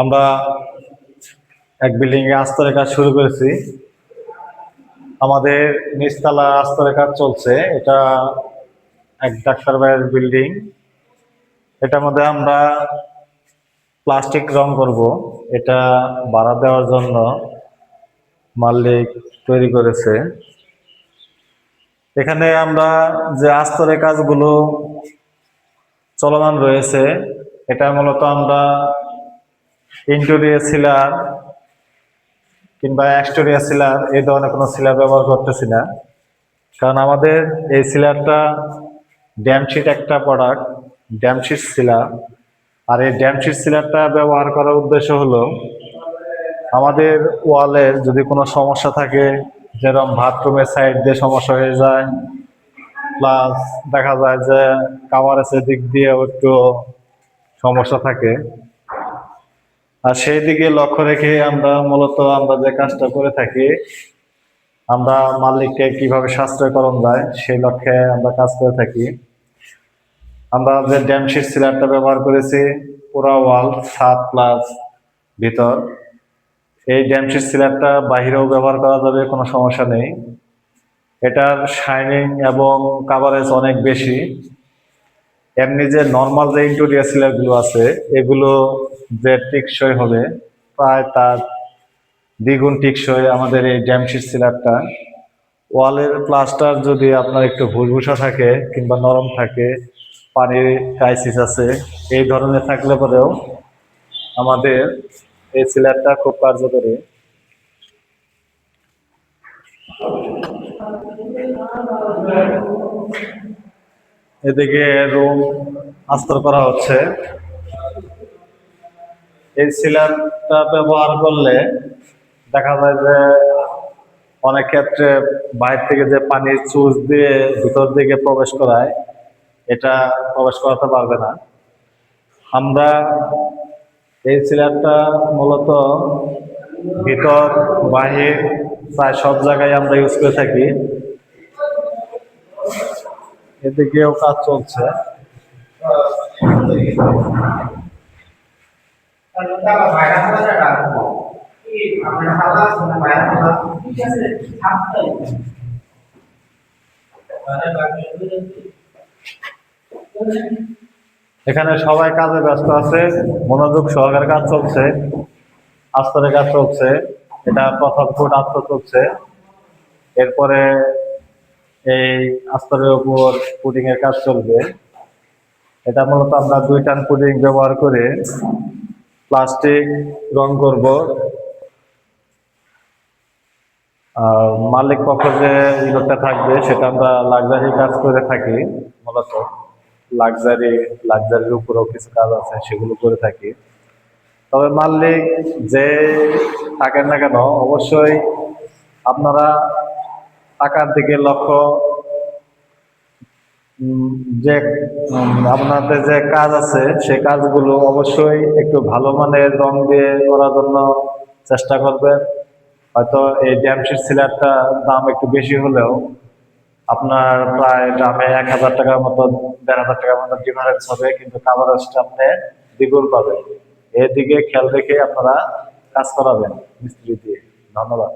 আমরা এক বিল্ডিং এ আস্তরের কাজ শুরু করেছি। আমাদের নিচতলা আস্তরের কাজ চলছে। এটা এক ডাক্তার ভাইয়ের বিল্ডিং এটার মধ্যে আমরা প্লাস্টিক রং করব। এটা ভাড়া দেওয়ার জন্য মালিক তৈরি করেছে। এখানে আমরা যে আস্তরের কাজগুলো চলমান রয়েছে এটা মূলত আমরা ইন্টোরিয়ার সিলার কিংবা এক্সটোরিয়া সিলার এই ধরনের কোনো সিলার ব্যবহার করতেছি না। কারণ আমাদের এই সিলারটা ড্যামশিট একটা প্রোডাক্ট ড্যামশিট সিলার। আর এই ড্যামশিট সিলারটা ব্যবহার করার উদ্দেশ্য হলো আমাদের ওয়ালের যদি কোনো সমস্যা থাকে, যেরকম বাথরুমের সাইড দিয়ে সমস্যা হয়ে যায় প্লাস দেখা যায় যে কাভারেজের দিক দিয়েও একটু সমস্যা থাকে। আর সেই দিকে লক্ষ্য রেখে আমরা মূলত আমরা যে কাজটা করে থাকি, আমরা মালিককে কীভাবে সাশ্রয়করণ যায় সেই লক্ষ্যে আমরা কাজ করে থাকি। আমরা যে ড্যামশিট সিলারটা ব্যবহার করেছি, পুরা ওয়াল সাত প্লাস ভিতর, এই ড্যামশিট সিলারটা বাহিরেও ব্যবহার করা যাবে, কোনো সমস্যা নেই। এটার শাইনিং এবং কাভারেজ অনেক বেশি। এমনি যে নর্মাল যে ইন্টোরিয়ার সিলারগুলো আছে, এগুলো যে টিকসই হবে, প্রায় তার দ্বিগুণ টিকসই আমাদের এই ড্যামশিট সিলারটা ওয়ালের প্লাস্টার যদি আপনার একটু ভুসভুসা থাকে কিংবা নরম থাকে, পানির ক্রাইসিস আছে, এই ধরনের থাকলে পরেও আমাদের এই সিলারটা খুব কার্যকরী। এদিকে রুম আস্তর করা হচ্ছে। এই সিলারটা ব্যবহার করলে দেখা যায় যে অনেক ক্ষেত্রে বাইরে থেকে যে পানির চুজ দিয়ে ভিতর দিকে প্রবেশ করায়, এটা প্রবেশ করাতে পারবে না। আমরা এই সিলারটা মূলত ভিতর, বাহির, প্রায় সব জায়গায় আমরা ইউজ করে থাকি। এদিকেও কাজ চলছে। এখানে সবাই কাজে ব্যস্ত আছে, মনোযোগ সহকারে কাজ চলছে আস্তরের কাজ চলছে, এটা প্রথম ফুট আস্ত চলছে। এরপরে এই আস্তরের উপর পুডিং এর কাজ চলবে। এটা মূলত আমরা দুই টান পুডিং ব্যবহার করে প্লাস্টিক রং করব। আর মালিক পক্ষ যে ইলোটা থাকবে, সেটা আমরা লাক্সারি কাজ করে থাকি, মূলত। লাক্সারি লাক্সারির উপরেও কিছু কাজ আছে, সেগুলো করে থাকি। তবে মালিক যে থাকেন না কেন, অবশ্যই আপনারা টাকার দিকে লক্ষ্য। যে আপনাদের যে কাজ আছে, সে কাজগুলো অবশ্যই একটু ভালো মানের রং দিয়ে করার জন্য চেষ্টা করবেন। হয়তো এই ড্যামশিট সিলারটা দাম একটু বেশি হলেও আপনার প্রায় দামে এক হাজার টাকার মতো, দেড় হাজার টাকার মতো ডিফারেন্স হবে, কিন্তু কাভারেজটা আপনি দ্বিগুণ পাবেন। এদিকে খেয়াল রেখে আপনারা কাজ করাবেন মিস্ত্রি দিয়ে। ধন্যবাদ।